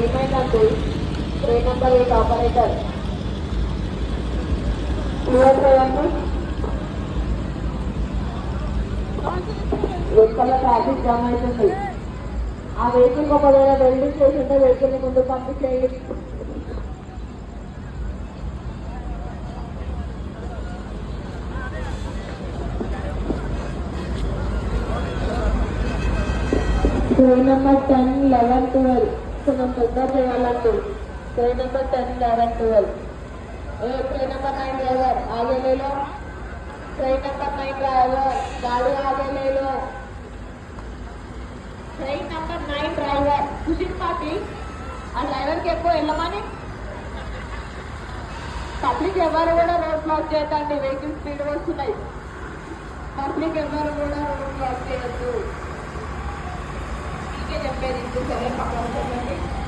ఏమైందంటే train operator. Clear చేయండి vehicle traffic jam అవుతుంది. ఆ వెహికల్ ఒకవేళ వెల్డింగ్ చేసి ఉంటే వెహికల్ ముందు పంపించేయండి. Train number ten eleven twelve. కొంచెం తొందర చేయాలంటూ. Train number ten eleven twelve ఏ ట్రైన్ నెంబర్ నైన్ డ్రైవర్ ఆగేలేలో ట్రైన్ నెంబర్ నైన్ డ్రైవర్ గాడి ఆగేలేలో ట్రైన్ నెంబర్ నైన్ డ్రైవర్ కుషిన్ పాటి ఆ డ్రైవర్కి ఎక్కువ వెళ్ళమని? పబ్లిక్ ఎవరు కూడా రోడ్ బ్లాక్ చేయకండి. వెహికల్ స్పీడ్ వస్తున్నాయి. పబ్లిక్ ఎవరు కూడా రోడ్ బ్లాక్ చేయొద్దు. 天天飞的你天天抱着我天天